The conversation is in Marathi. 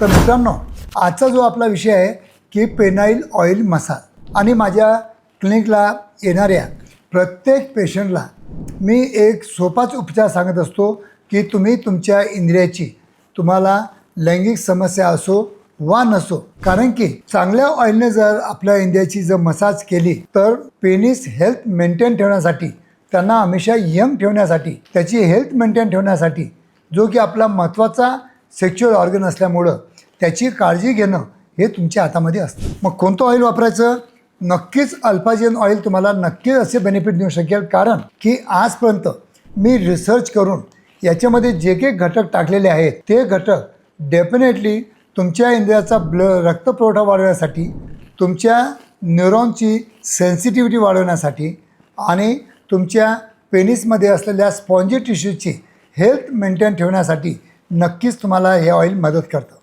तर मित्रांनो आजचा जो आपला विषय आहे की पेनाईल ऑइल मसाज. आणि माझ्या क्लिनिकला येणाऱ्या प्रत्येक पेशंटला मी एक सोपाच उपचार सांगत असतो की तुम्ही तुमच्या इंद्रियाची तुम्हाला लैंगिक समस्या असो वा नसो कारण की चांगल्या ऑइलने जर आपल्या इंडियाची जर मसाज केली तर पेनिस हेल्थ मेंटेन ठेवण्यासाठी त्यांना हमेशा यंग ठेवण्यासाठी त्याची हेल्थ मेंटेन ठेवण्यासाठी जो की आपला महत्त्वाचा सेक्च्युअल ऑर्गन असल्यामुळं त्याची काळजी घेणं हे तुमच्या हातामध्ये असतं. मग कोणतं ऑइल वापरायचं? नक्कीच अल्पाजिन ऑइल तुम्हाला नक्कीच असे बेनिफिट देऊ शकेल. कारण की आजपर्यंत मी रिसर्च करून याच्यामध्ये जे काही घटक टाकलेले आहेत ते घटक डेफिनेटली तुमच्या इंद्रियाचा ब्ल रक्तपुरवठा वाढवण्यासाठी तुमच्या न्यूरॉनची सेन्सिटिव्हिटी वाढवण्यासाठी आणि तुमच्या पेनिसमध्ये असलेल्या स्पॉन्जी टिश्यूची हेल्थ मेंटेन ठेवण्यासाठी नक्कीच तुम्हाला हे ऑइल मदत करतं.